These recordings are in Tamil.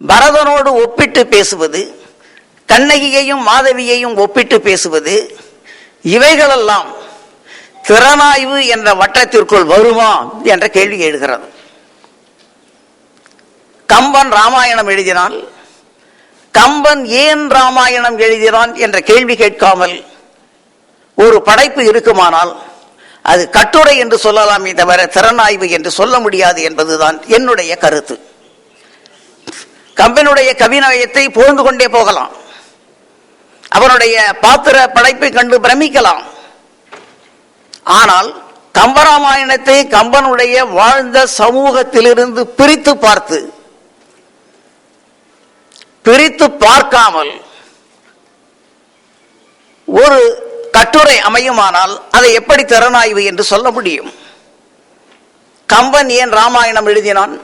பரதனோடு ஒப்பிட்டு பேசுவது கண்ணகியையும் மாதவியையும் ஒப்பிட்டு பேசுவது இவைகளெல்லாம் திறனாய்வு என்ற வட்டத்திற்குள் வருமா என்ற கேள்வி எழுகிறது. கம்பன் ராமாயணம் எழுதினால் கம்பன் ஏன் ராமாயணம் எழுதினான் என்ற கேள்வி கேட்காமல் ஒரு படைப்பு இருக்குமானால் அது கட்டுரை என்று சொல்லலாமே தவிர திறனாய்வு என்று சொல்ல முடியாது என்பதுதான் என்னுடைய கருத்து. கம்பனுடைய கவிநயத்தை புகழ்ந்து கொண்டே போகலாம். அவனுடைய பாத்திர படைப்பை கண்டு பிரமிக்கலாம். ஆனால் கம்பராமாயணத்தை கம்பனுடைய வாழ்ந்த சமூகத்திலிருந்து பிரித்து பார்த்து பிரித்து பார்க்காமல் ஒரு கட்டுரை அமையுமானால் அதை எப்படி திறனாய்வு என்று சொல்ல முடியும்? கம்பன் ஏன் ராமாயணம் எழுதினான்?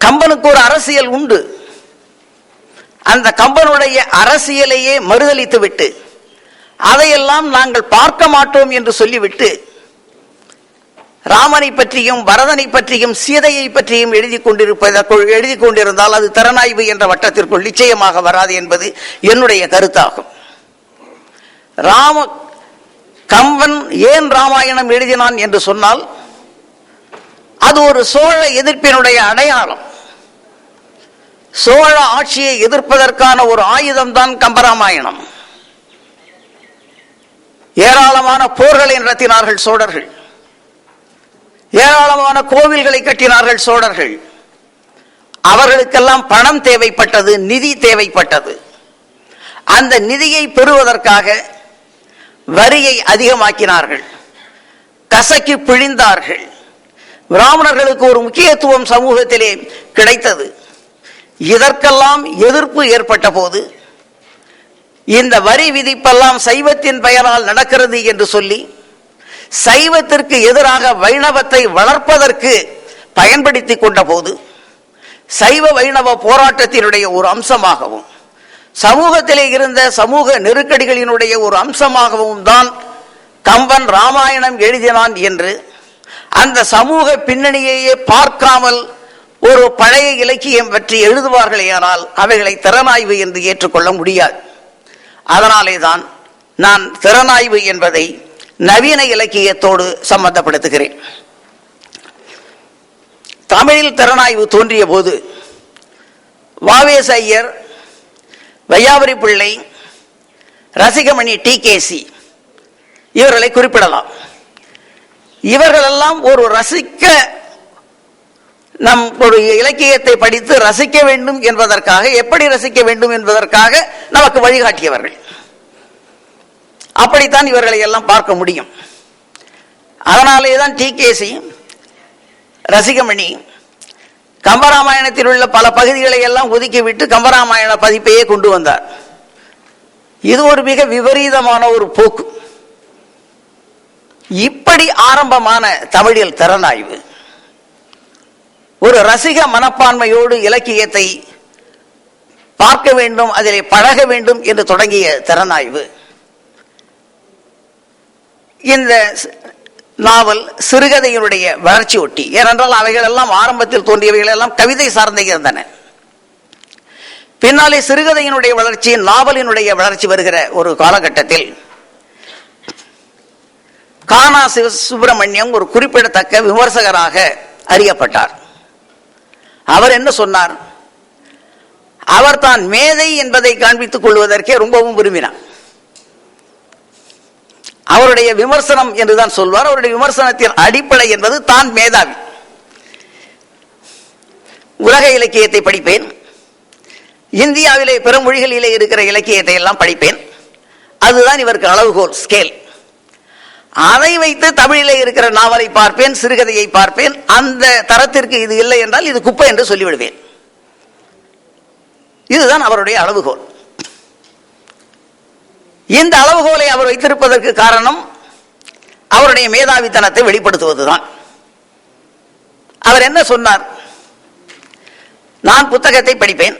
கம்பனுக்கு ஒரு அரசியல் உண்டு. அந்த கம்பனுடைய அரசியலையே மறுதளித்து விட்டு அதையெல்லாம் நாங்கள் பார்க்க மாட்டோம் என்று சொல்லிவிட்டு ராமனை பற்றியும் பரதனை பற்றியும் சீதையை பற்றியும் எழுதி கொண்டிருப்பதற்குள் எழுதி கொண்டிருந்தால் அது திறனாய்வு என்ற வட்டத்திற்குள் நிச்சயமாக வராது என்பது என்னுடைய கருத்தாகும். ராம கம்பன் ஏன் ராமாயணம் எழுதினான் என்று சொன்னால் அது ஒரு சோழ எதிர்ப்பினுடைய அடையாளம். சோழ ஆட்சியை எதிர்ப்பதற்கான ஒரு ஆயுதம் தான் கம்பராமாயணம். ஏராளமான போர்களை நடத்தினார்கள் சோழர்கள். ஏராளமான கோவில்களை கட்டினார்கள் சோழர்கள். அவர்களுக்கெல்லாம் பணம் தேவைப்பட்டது நிதி தேவைப்பட்டது. அந்த நிதியை பெறுவதற்காக வரியை அதிகமாக்கினார்கள். கசக்கி பிழிந்தார்கள். பிராமணர்களுக்கு ஒரு முக்கியத்துவம் சமூகத்திலே கிடைத்தது. இதற்கெல்லாம் எதிர்ப்பு ஏற்பட்ட போது இந்த வரி விதிப்பெல்லாம் சைவத்தின் பெயரால் நடக்கிறது என்று சொல்லி சைவத்திற்கு எதிராக வைணவத்தை வளர்ப்பதற்கு பயன்படுத்தி கொண்ட போது சைவ வைணவ போராட்டத்தினுடைய ஒரு அம்சமாகவும் சமூகத்திலே இருந்த சமூக நெருக்கடிகளினுடைய ஒரு அம்சமாகவும் தான் கம்பன் ராமாயணம் எழுதினான் என்று அந்த சமூக பின்னணியையே பார்க்காமல் ஒரு பழைய இலக்கியம் பற்றி எழுதுவார்களேயானால் அவைகளை திறனாய்வு என்று ஏற்றுக்கொள்ள முடியாது. அதனாலே தான் நான் திறனாய்வு என்பதை நவீன இலக்கியத்தோடு சம்பந்தப்படுத்துகிறேன். தமிழில் திறனாய்வு தோன்றிய போது வாவேஸ் ஐயர் வையாபுரி பிள்ளை ரசிகமணி டி கேசி இவர்களை குறிப்பிடலாம். இவர்களெல்லாம் ஒரு ரசிக்க நம் ஒரு இலக்கியத்தை படித்து ரசிக்க வேண்டும் என்பதற்காக எப்படி ரசிக்க வேண்டும் என்பதற்காக நமக்கு வழிகாட்டியவர்கள். அப்படித்தான் இவர்களை எல்லாம் பார்க்க முடியும். அதனாலே தான் டி கேசி ரசிகமணி கம்பராமாயணத்தில் உள்ள பல பகுதிகளை எல்லாம் ஒதுக்கிவிட்டு கம்பராமாயண பதிப்பையே கொண்டு வந்தார். இது ஒரு மிக விபரீதமான ஒரு போக்கு. இப்படி ஆரம்பமான தமிழில் திறனாய்வு. ஒரு ரசிக மனப்பான்மையோடு இலக்கியத்தை பார்க்க வேண்டும் அதிலே பழக வேண்டும் என்று தொடங்கிய திறனாய்வு. இந்த நாவல் சிறுகதையினுடைய வளர்ச்சி ஒட்டி ஏனென்றால் அவைகள் எல்லாம் ஆரம்பத்தில் தோன்றியவைகள் எல்லாம் கவிதை சார்ந்தே இருந்தன. பின்னாலே சிறுகதையினுடைய வளர்ச்சி நாவலினுடைய வளர்ச்சி வருகிற ஒரு காலகட்டத்தில் கானா சிவ சுப்பிரமணியம் ஒரு குறிப்பிடத்தக்க விமர்சகராக அறியப்பட்டார். அவர் என்ன சொன்னார்? அவர் தான் மேதை என்பதை காண்பித்துக் கொள்வதற்கே ரொம்பவும் விரும்பினார். அவருடைய விமர்சனம் என்றுதான் சொல்வார். அவருடைய விமர்சனத்தின் அடிப்படை என்பது தான் மேதாவி. உலக இலக்கியத்தை படிப்பேன். இந்தியாவிலே பிற மொழிகளிலே இருக்கிற இலக்கியத்தை எல்லாம் படிப்பேன். அதுதான் இவருக்கு அளவுகோல் ஸ்கேல் அதை வைத்து தமிழிலே இருக்கிற நாவலை பார்ப்பேன் சிறுகதையை பார்ப்பேன் அந்த தரத்திற்கு இது இல்லை என்றால் இது குப்பை என்று சொல்லிவிடுவேன். இதுதான் அவருடைய அளவுகோல். இந்த அளவுகோலை அவர் வைத்திருப்பதற்கு காரணம் அவருடைய மேதாவித்தனத்தை வெளிப்படுத்துவதுதான். அவர் என்ன சொன்னார்? நான் புத்தகத்தை படிப்பேன்.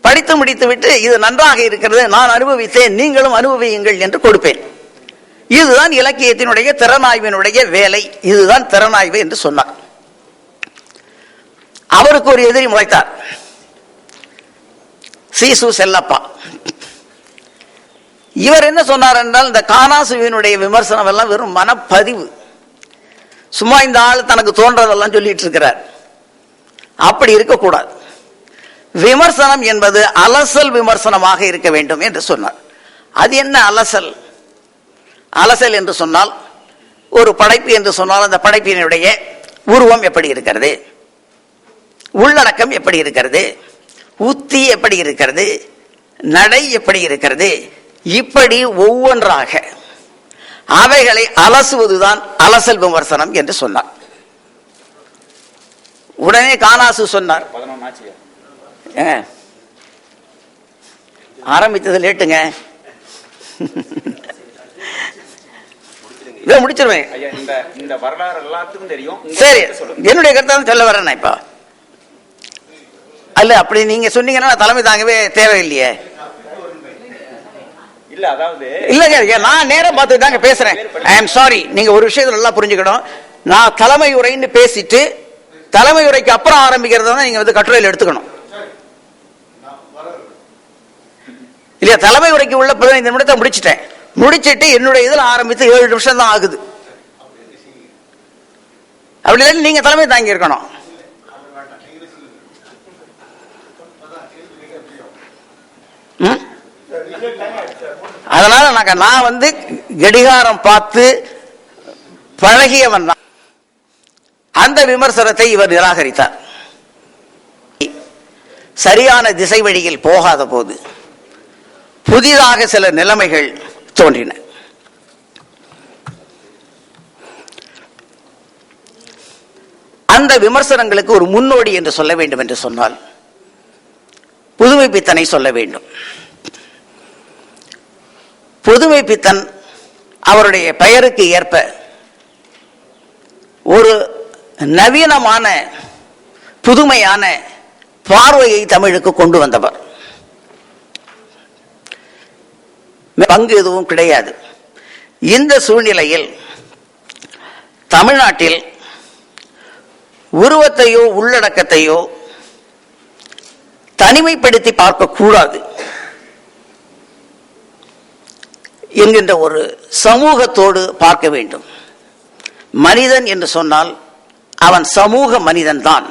படித்து முடித்துவிட்டு இது நன்றாக இருக்கிறது நான் அனுபவித்தேன் நீங்களும் அனுபவியுங்கள் என்று கொடுப்பேன். இதுதான் இலக்கியத்தினுடைய திறனாய்வினுடைய வேலை. இதுதான் திறனாய்வு என்று சொன்னார். அவருக்கு ஒரு எதிரி முளைத்தார். சீசு செல்லப்பா. இவர் என்ன சொன்னார் என்றால் இந்த கானாசுவினுடைய விமர்சனம் எல்லாம் வெறும் மனப்பதிவு. சும்மா இந்த ஆள் தனக்கு தோன்றதெல்லாம் சொல்லிட்டு இருக்கிறார். அப்படி இருக்கக்கூடாது. விமர்சனம் என்பது அலசல் விமர்சனமாக இருக்க வேண்டும் என்று சொன்னார். அது என்ன அலசல்? அலசல் என்று சொன்னால் ஒரு படைப்பு என்று சொன்னால் அந்த படைப்பினுடைய உருவம் எப்படி இருக்கிறது? உள்ளடக்கம் எப்படி இருக்கிறது? உத்தி எப்படி இருக்கிறது? நடை எப்படி இருக்கிறது? இப்படி ஒவ்வொன்றாக அவைகளை அலசுவதுதான் அலசல் விமர்சனம் என்று சொன்னார். உடனே காணாசு சொன்னார். ஆரம்பித்தது லேட்டுங்க. இதை முடிச்சிருவேன். ஐயா இந்த இந்த வரலாறு எல்லாத்துக்கும் தெரியும். உங்க சரி என்னுடைய கருத்தை சொல்ல வரேன் இப்ப. அல்ல அப்படி நீங்க சொன்னீங்கன்னா தலைமை தாங்கவே தேவையில்லையே. இல்ல அதாவது இல்லங்க நான் நேரா பார்த்து தாங்க பேசுறேன். ஐ எம் சாரி நீங்க ஒரு விஷயத்தை நல்லா புரிஞ்சுக்கணும். நான் தலைமை உரைன்னு பேசிட்டு தலைமை உரைக்கு அப்புறம் ஆரம்பிக்கிறத நீங்க வந்து கட்டுரையில் எடுத்துக்கணும். இல்லையா தலைமை உரைக்கு உள்ள பதினைந்து நிமிடத்தை முடிச்சிட்டேன். முடிச்சிட்டு என்னுடைய இதில் ஆரம்பித்து ஏழு நிமிஷம் தான் ஆகுது. அப்படி இல்லை நீங்க தலைமை தாங்கி இருக்கணும். அதனால நாங்க நான் வந்து கடிகாரம் பார்த்து பழகியவன் தான். அந்த விமர்சனத்தை இவர் நிராகரித்தார். சரியான திசை வழியில் போகாத போது புதிதாக சில நிலைமைகள் தோன்றின. அந்த விமர்சனங்களுக்கு ஒரு முன்னோடி என்று சொல்ல வேண்டும் என்று சொன்னால் புதுமை பித்தனை சொல்ல வேண்டும். புதுமை பித்தன் அவருடைய பெயருக்கு ஏற்ப ஒரு நவீனமான புதுமையான பார்வையை தமிழுக்கு கொண்டு வந்தவர். பங்கு எதுவும் கிடையாது. இந்த சூழ்நிலையில் தமிழ்நாட்டில் உருவத்தையோ உள்ளடக்கத்தையோ தனிமைப்படுத்தி பார்க்கக்கூடாது என்கின்ற ஒரு சமூகத்தோடு பார்க்க வேண்டும். மனிதன் என்று சொன்னால் அவன் சமூக மனிதன்தான்.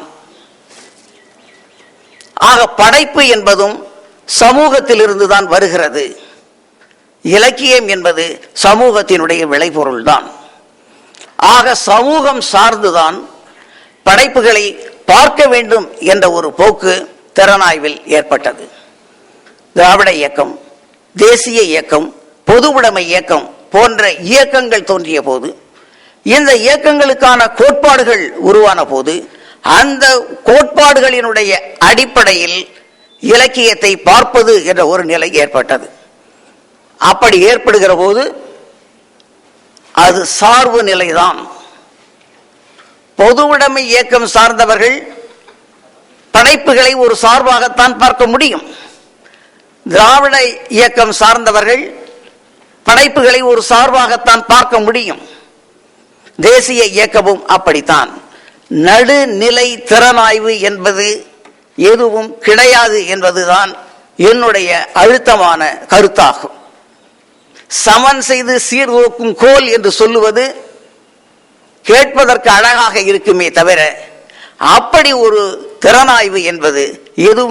ஆக படைப்பு என்பதும் சமூகத்திலிருந்து தான் வருகிறது. இலக்கியம் என்பது சமூகத்தினுடைய விளைபொருள்தான். ஆக சமூகம் சார்ந்துதான் படைப்புகளை பார்க்க வேண்டும் என்ற ஒரு போக்கு திறனாய்வில் ஏற்பட்டது. திராவிட இயக்கம் தேசிய இயக்கம் பொதுவுடைமை இயக்கம் போன்ற இயக்கங்கள் தோன்றிய போது இந்த இயக்கங்களுக்கான கோட்பாடுகள் உருவான போது அந்த கோட்பாடுகளினுடைய அடிப்படையில் இலக்கியத்தை பார்ப்பது என்ற ஒரு நிலை ஏற்பட்டது. அப்படி ஏற்படுகிற போது அது சார்பு நிலைதான். பொதுவுடைமை இயக்கம் சார்ந்தவர்கள் படைப்புகளை ஒரு சார்பாகத்தான் பார்க்க முடியும். திராவிட இயக்கம் சார்ந்தவர்கள் படைப்புகளை ஒரு சார்பாகத்தான் பார்க்க முடியும். தேசிய இயக்கமும் அப்படித்தான். நடுநிலை திறனாய்வு என்பது எதுவும் கிடையாது என்பதுதான் என்னுடைய அழுத்தமான கருத்தாகும். சமன் செய்து சீர்தூக்கும் கோல் என்று சொல்லுவது கேட்பதற்கு அழகாக இருக்குமே தவிர அப்படி ஒரு திறனாய்வு என்பது எதுவும்